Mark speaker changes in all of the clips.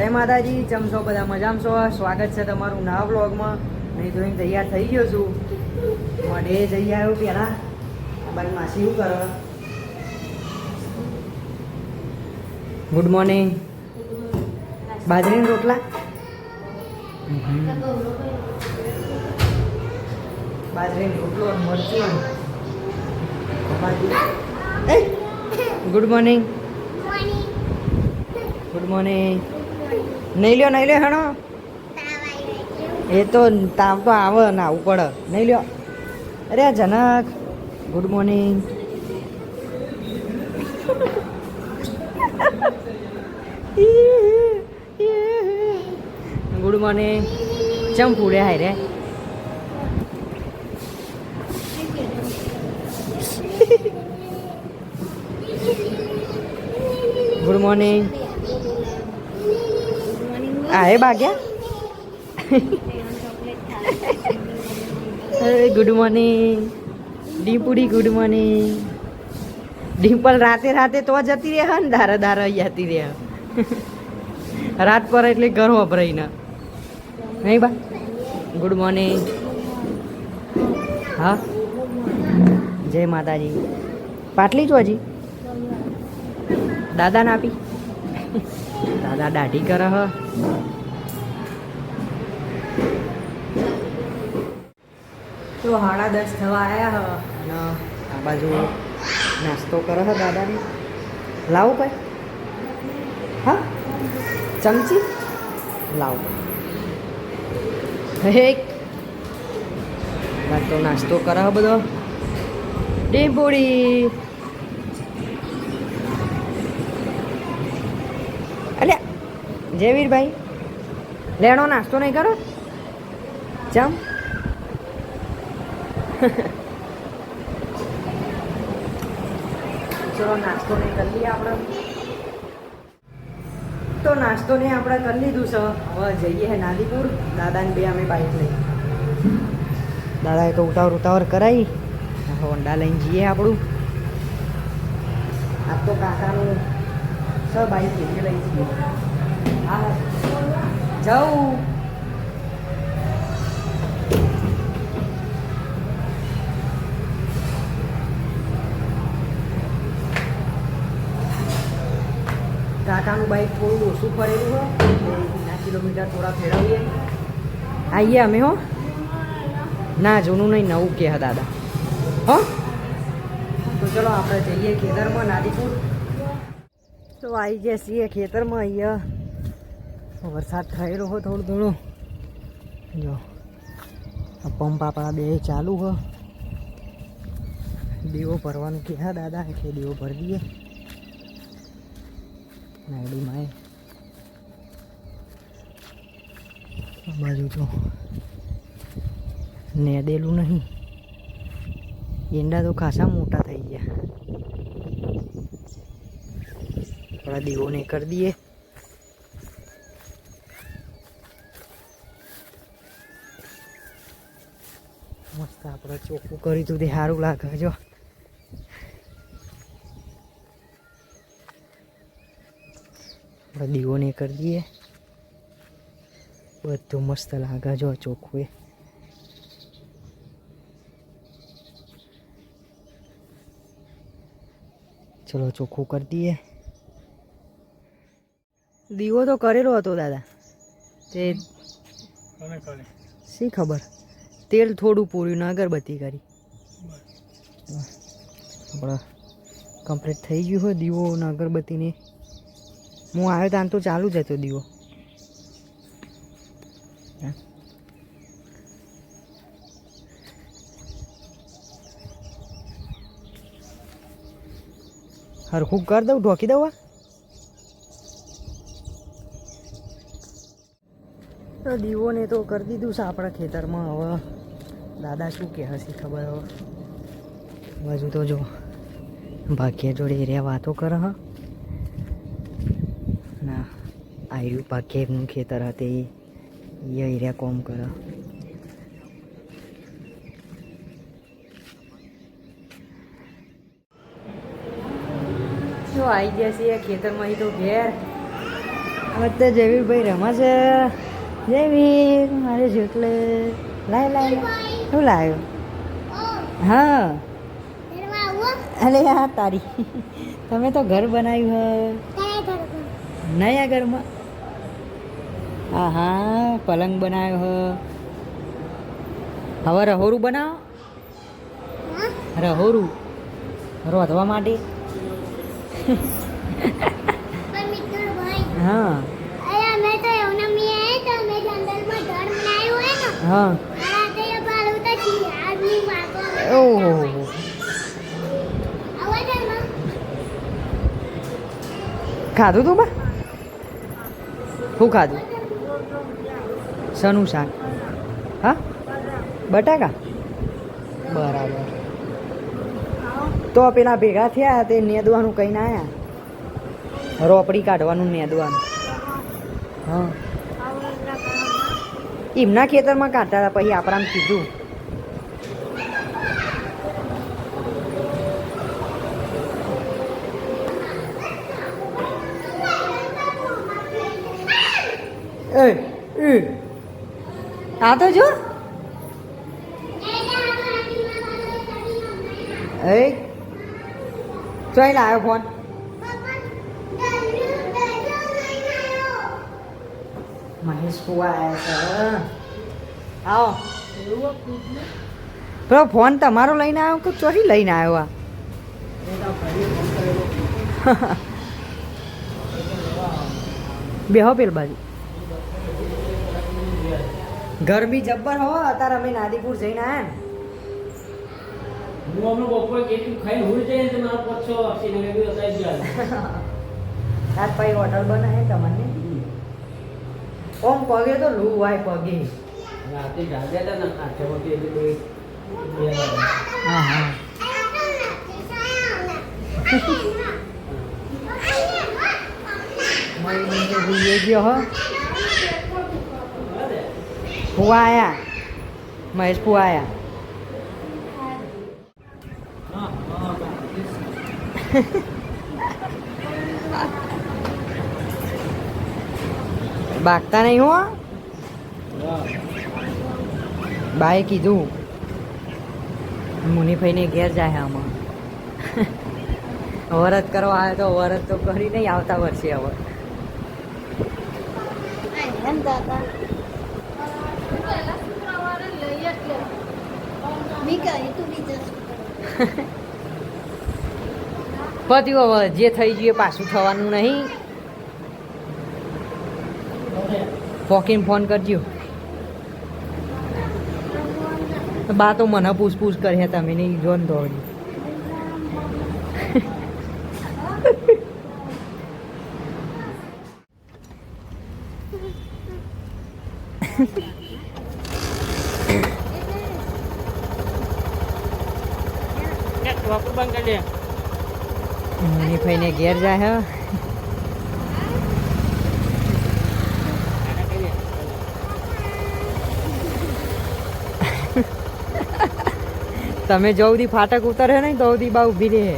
Speaker 1: જય માતાજી ચમશો બધા મજામાં છો? સ્વાગત છે તમારું નવા વ્લોગમાં. નહીં જોઈને તૈયાર થઈ ગયો છું. માટે જઈ આવ્યો પહેલાં. બાકી માસી શું કરો? ગુડ મોર્નિંગ બાજરીના રોટલા? બાજરીનો રોટલો મરચું ગુડ મોર્નિંગ ગુડ મોર્નિંગ નહીં લ્યો નહીં લ્યો હેણો. એ તો તાવ તો આવે ને આવું પડે. નહીં લ્યો. અરે Janak good morning good morning ચમ ફૂડે હાય રે? ગુડ મોર્નિંગ હે ભાગ્યા ગુડ મોર્નિંગ. ડીપુડી, ગુડ મોર્નિંગ. ડિમ્પલ રાતે રાતે તો જતી રહે ને દારા દારા જતી રહે રાત પર એટલે ઘર વપરાય ને નહીં બા? Good morning. હા? જય માતાજી. પાટલી જો હજી. દાદા ને આપી. દાદા દાઢી કરે હ. તો સાડા દસ થવા આવ્યા હ. અને આ બાજુ નાસ્તો કરે હ દાદાને. લાવો ભાઈ હા? ચમચી? લાવો. એક. તો નાસ્તો કરે હ બધો. ડીપોડી જયવીરભાઈ, લેણો નાસ્તો નહીં કરો? જમ ચલો, નાસ્તો નહીં કરી લઈએ આપણે. તો નાસ્તો ને આપણે કરી લીધું છે હવે જઈએ નાદીપુર. દાદાને બે અમે બાઇક લઈ. દાદાએ તો ઉતાવળ ઉતાવળ કરાવી હોન્ડા લઈને જઈએ આપણું. આ તો કાકાનું સ બાઇક લઈ જઈએ. જાઉં. કાકાનું બાઈક થોડું ઓછું ફરેલું હોય કિલોમીટર થોડા ફેરવીએ. આવીએ અમે હો. ના, જૂનું નહીં, નવું કે દાદા. હો? તો ચલો આપણે જઈએ ખેતરમાં, નાદીપુર. તો આવી જઈએ છીએ ખેતરમાં અહીંયા. વરસાદ થયેલો હોય થોડું થોડો જો, આ પંપ આપણા બે ચાલુ હો. દીવો ભરવાનું કે હા, દાદા એટલે દીવો ભરી દઈએ. નાયડીમાં આ બાજુ જો. નેદેલું નહીં. ઈંડા તો ખાસા મોટા થઈ ગયા. થોડા દીવોને કરી દઈએ મસ્ત આપણે ચોખ્ખું કરી તું તે સારું લાગે જો. આપણે દીવોને કરી દઈએ. બધું મસ્ત લાગે જો ચોખ્ખું એ. ચલો ચોખ્ખું કરી દઈએ. દીવો તો કરેલો હતો દાદા. તે શી ખબર? તેલ થોડું પૂર્યું અગરબત્તી કરી. આપણે કમ્પ્લીટ થઈ ગયું હોય દીવો અને અગરબત્તીને. હું આવ્યો ત્યાં તો ચાલુ જ હતો દીવો. હરખું કરી દઉં, ઢોકી દઉં તો દીવોને તો કરી દીધું છે આપણા ખેતરમાં. હવે દાદા શું કહે હશે ખબર હવે. બાજુ તો જો ભાગ્ય જોડે એરિયા વાતો કરે, હ. ના આયુ ભાગ્યનું ખેતર હતી એ એરિયા કોમ કરે. જો આવી ગયા છીએ ખેતરમાં તો ઘેર. અત્યારે જયવીરભાઈ રમા છે. જયવીર મારે જેટલે લાય લાય. લાય. શું લાવ્યો હા. અરે હા તારી. તમે તો ઘર બનાવ્યું હ. નયા ઘરમાં? હા હા પલંગ બનાવ્યો હ. હવે રહોરું બનાવો. રહોરું. રોધવા માટે. હા. હા. ઓહો. ખાધું તું બા? શું ખાધું? શનું શાક હા? બટાકા? બરાબર. તો પેલા ભેગા થયા તે નેદવાનું કહીને આવ્યા રોપડી કાઢવાનું નેદવાનું. હા. એમના ખેતરમાં કાઢતા હતા પછી આપણામ કીધું. એ એ. આ તો જો. એ ચોઈ લાવ્યો ફોન. મહેશ ફુવા આવ્યા છે આવો. પેલો ફોન તમારો લઈને આવ્યો કે ચોરી લઈને આવ્યો આ? બેહો પેલ બાજુ. ગરમી જબ્બર હો અત્યારે અમે નાદીપુર જઈને આવ્યા ને.
Speaker 2: હું હમણાં બપોરે કેટલું ખાઈને હુઈ જાય ને તો મારા પાછો શ્રીનગર સાહેબ જાય
Speaker 1: રાત પછી હોટલ બનાવે તમને ઓમ પગે તો લૂ વાય પગે.
Speaker 2: રાતે જાગ્યા હતા ને આઠ વાગે એટલે બે
Speaker 1: હા હા મળી મળી તો ભૂલી ગયો હો. ફુવા આયા મહેશ ફુવા આયા
Speaker 2: હા હા.
Speaker 1: બાગતા નહીં હો બાએ કીધું મુનિભાઈને ઘેર જાય આમાં. વરત કરવા આવે તો વરત તો કરી નહીં આવતા વર્ષે હવે. પત્યું હવે જે થઈ ગયું પાછું થવાનું નહીં. પોકીને ફોન કરજો. બા તો મને પૂછપૂછ કરે તમે નહીં જોન તો
Speaker 2: વાપર બંધ કરી દે.
Speaker 1: મુનિભાઈને ઘેર જાય હે
Speaker 2: આના કરી દે.
Speaker 1: તમે જો ફાટક ઉતરે નહીં તો સુધી બા ઊભી રહે.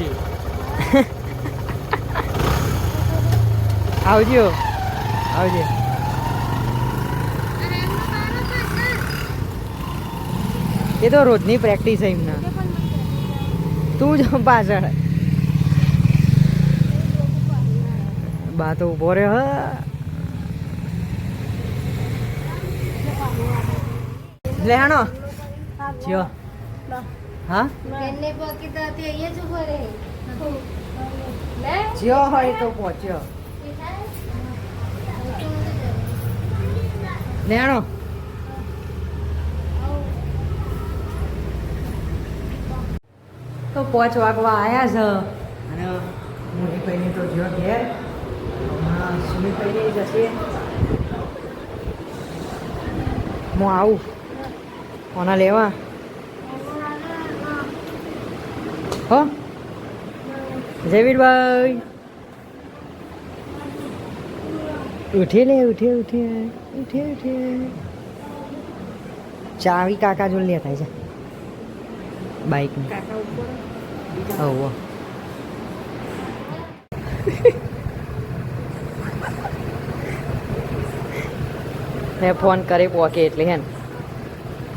Speaker 2: ને
Speaker 1: આવજો આવજો. એ તો રોજની પ્રેક્ટિસ એમના. તું જો પાછળ. બા તો ઊભો રહ્યો હ. લે જો. હા? ચિયો હોય તો પહોંચ્યો લે હાણો. તો પાંચ વાગવા આવ્યા છે અને મોટી તો જો ઘેર. હમણાં સુમિતભાઈને જશે. હું આવું. કોના લેવા? હો? જયવીરભાઈ. ઉઠે લે ઉઠે ઉઠે ઉઠે ઉઠે ચાવી કાકા જોડે લેતા છે. બાઈકની. હવો મેં ફોન કરી પોકે એટલે હે ને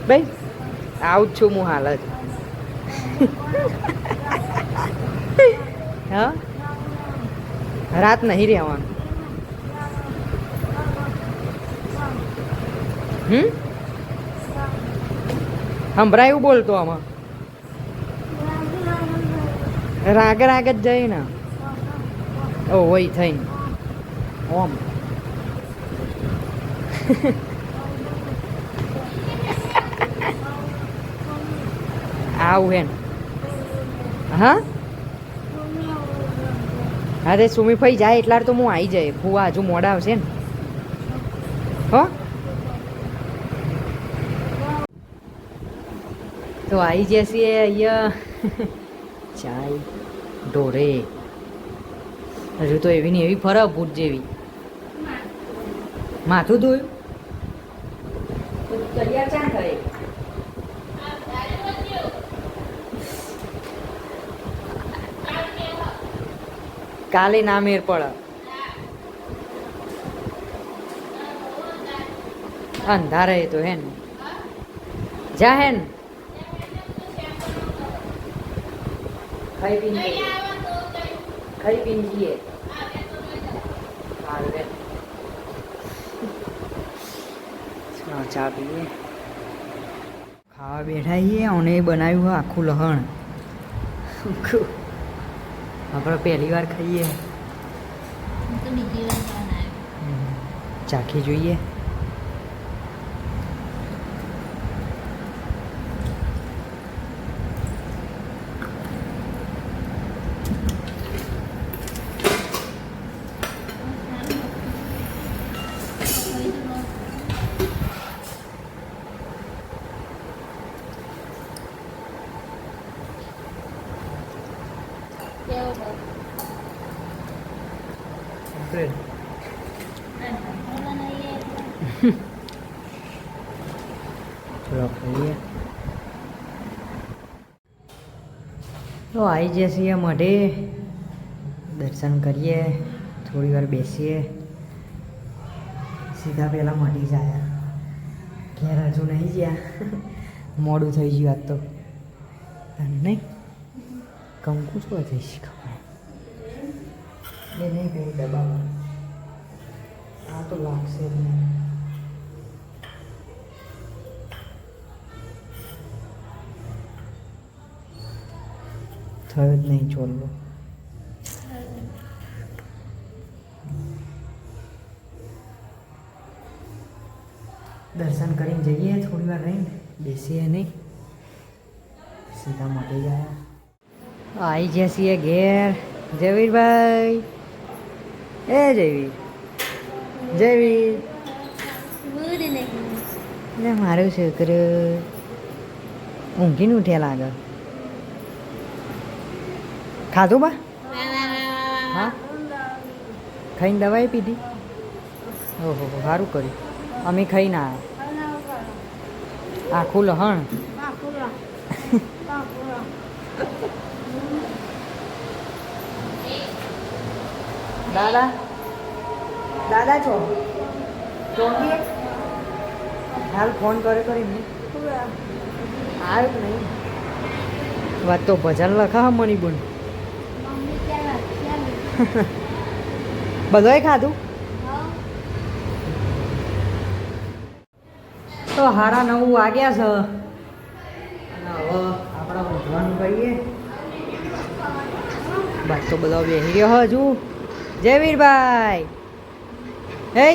Speaker 1: ભાઈ આવું જ છું હું હાલ જ. હા? રાત નહીં રહેવાનું. હમ? સંભળાય એવું બોલતો આમાં. રાગ રાગ જ જાય ને ઓ હોય થઈ ઓમ. આવું હેન. હા? અરે સુમીભાઈ જાય એટલા તો હું આવી જાય. ભૂવા હજુ મોડા આવશે ને. હો? તો આવી જશે અહીંયા. ચાય ઢોરે. હજુ તો એવી ને એવી ફરક ભૂત જેવી. માથું ધોયું તો તૈયાર ચાં થાય કાલે ના મેર પડે અંધારે તો હે ને જા હે ને ખાઈ પીને ખાઈ પીને જઈએ. ચા પીએ. ખાવા બેઠા છીએ, અને બનાવ્યું આખું લહણ. આપણે પહેલી વાર ખાઈએ. ચાખી જોઈએ. તો આવી જઈએ મઢે. દર્શન કરીએ, થોડી વાર બેસીએ. સીધા પહેલાં મઢી જાય ઘેર હજુ નહીં ગયા. મોડું થઈ ગયું આજ તો. નહીં? કંકુ શું જઈશ ખબર એ નહીં કઈ દબાવ આ તો લાગશે જ નહીં થયો જ નહીં ચોલ્લો દર્શન કરીને જઈએ થોડી વાર રહીને બેસીએ નહીં સીધા મળી જાય આવી ગયા છીએ ઘેર. જયવીરભાઈ. એ જયવીર. જયવીર. ને મારું છોકરો ઊંઘીને ઉઠ્યા લાગે. ખાધું બા? હા? ખાઈને દવાઈ પીધી? ઓહો, સારું કર્યું. અમે ખાઈને આવ્યા આખું લહણ. દાદા? દાદા છો? ચોંકીએ હાલ ફોન કરે કરીને આવ્યું કે નહીં. વાત તો ભજન લખા મની બોન. બધોય ખાધું? તો હારા નવું વાગ્યા છે અને હવે આપણે ઊંઘવાનું કરીએ બસ તો બધો બેસી રહ્યો. હજુ જય વીરભાઈ હે?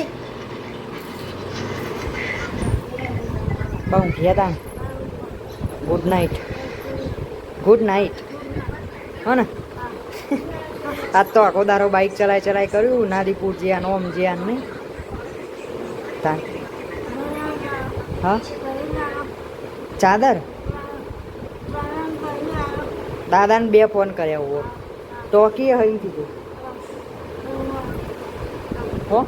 Speaker 1: બહુ ગયા તા? ગુડ નાઇટ ગુડ નાઇટ હો ને? આજ તો આખો દારો બાઇક ચલાય ચલાય કર્યું. નાદીપુર જ્યાં ઓમ જ્યાં નહીં તા. હા? ચાદર? દાદાને બે ફોન કર્યા હો ટોકી હઈ કીધું હો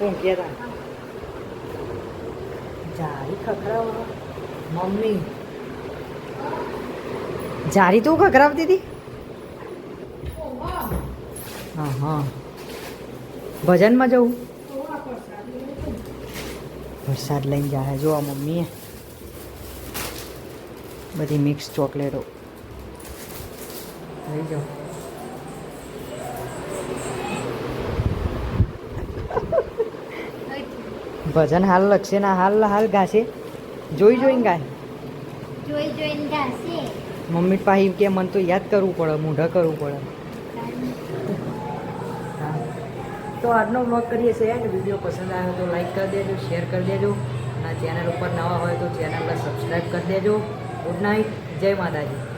Speaker 1: ઊંઘ્યા તા જારી ખખરાવ મમ્મી જારી તું ખખરાવતી હતી હા હા ભજનમાં જવું વરસાદ લઈને જાય જો આ મમ્મીએ બધી મિક્સ ચોકલેટો લઈ જાઓ ભજન હાલ લખશે ના હાલ હાલ ગાશે. જોઈ જોઈને ગાય.
Speaker 3: જોઈ જોઈને ગાશે.
Speaker 1: મમ્મી પાસે કે મને તો યાદ કરવું પડે મોઢા કરવું પડે. તો આજનો વ્લોગ કરીએ છીએ અને વીડિયો પસંદ આવ્યો તો લાઈક કરી દેજો શેર કરી દેજો. અને ચેનલ ઉપર નવા હોય તો ચેનલને સબસ્ક્રાઈબ કરી દેજો. ગુડ નાઇટ જય માતાજી.